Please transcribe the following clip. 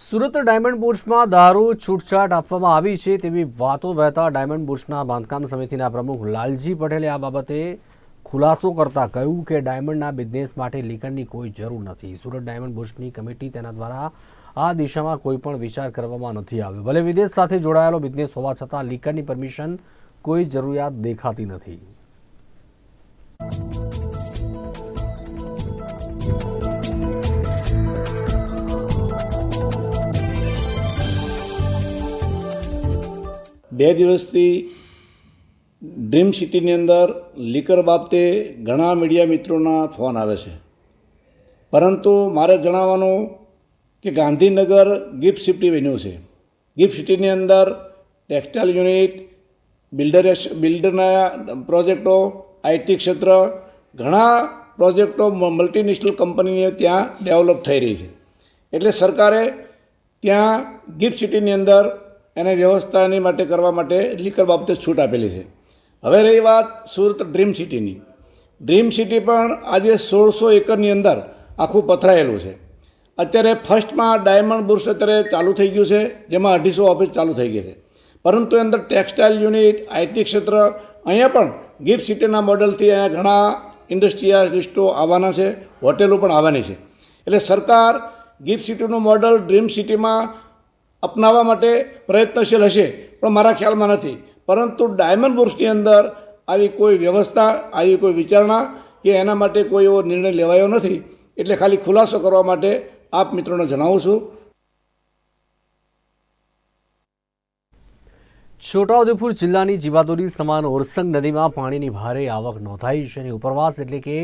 Surat diamond બુર્સમાં દારૂ, છૂટછાટ આપવામાં આવી છે તેવી વાતો વહેતા ડાયમંડ બુર્સના બાંધકામ સમિતિના પ્રમુખ લાલજી પટેલે આ બાબતે ખુલાસો કરતા કહ્યું કે ડાયમંડના બિઝનેસ માટે લીકણની કોઈ જરૂર નથી. સુરત ડાયમંડ બુર્સની કમિટી તેના દ્વારા આ દિશામાં કોઈ પણ વિચાર કરવામાં નથી આવ્યો. ભલે વિદેશ સાથે જોડાયેલો બિઝનેસ હોવા છતાં લીકણની પરમિશન કોઈ જરૂરિયાત દેખાતી નથી. બે દિવસથી ડ્રીમ સિટીની અંદર લીકર બાબતે ઘણા મીડિયા મિત્રોના ફોન આવે છે. પરંતુ મારે જણાવવાનું કે ગાંધીનગર ગિફ્ટ સિટી બન્યું છે. ગિફ્ટ સિટીની અંદર ટેક્સટાઇલ યુનિટ, બિલ્ડર બિલ્ડરના પ્રોજેક્ટો આઈટી ક્ષેત્ર, ઘણા પ્રોજેક્ટો મલ્ટીનેશનલ કંપનીઓ ત્યાં ડેવલપ થઈ રહી છે. એટલે સરકારે ત્યાં ગિફ્ટ સિટીની અંદર એને વ્યવસ્થાની માટે કરવા માટે લીકર બાબતે છૂટ આપેલી છે. હવે રહી વાત સુરત ડ્રીમ સિટીની. ડ્રીમ સિટી પણ આજે સોળસો એકરની અંદર આખું પથરાયેલું છે. અત્યારે ફર્સ્ટમાં ડાયમંડ બુર્સ અત્યારે ચાલુ થઈ ગયું છે, જેમાં અઢીસો ઓફિસ ચાલુ થઈ ગઈ છે. પરંતુ અંદર ટેક્સટાઇલ યુનિટ આઈટી ક્ષેત્ર, અહીંયા પણ ગિફ્ટ સિટીના મોડલથી અહીંયા ઘણા ઇન્ડસ્ટ્રીયાલિસ્ટો આવવાના છે, હોટેલો પણ આવવાની છે. એટલે સરકાર ગિફ્ટ સિટીનું મોડલ ડ્રીમ સિટીમાં અપનાવવા માટે પ્રયત્નશીલ હશે, પણ મારા ખ્યાલમાં નથી. પરંતુ ડાયમંડ બુર્સની અંદર આવી કોઈ વ્યવસ્થા, આવી કોઈ વિચારણા કે એના માટે કોઈ એવો નિર્ણય લેવાયો નથી, એટલે ખાલી ખુલાસો કરવા માટે આપ મિત્રોને જણાવું છું. છોટાઉદેપુર જિલ્લાની જીવાદોરી સમાન ઓરસંગ નદીમાં પાણીની ભારે આવક નોંધાઈ છે અને ઉપરવાસ એટલે કે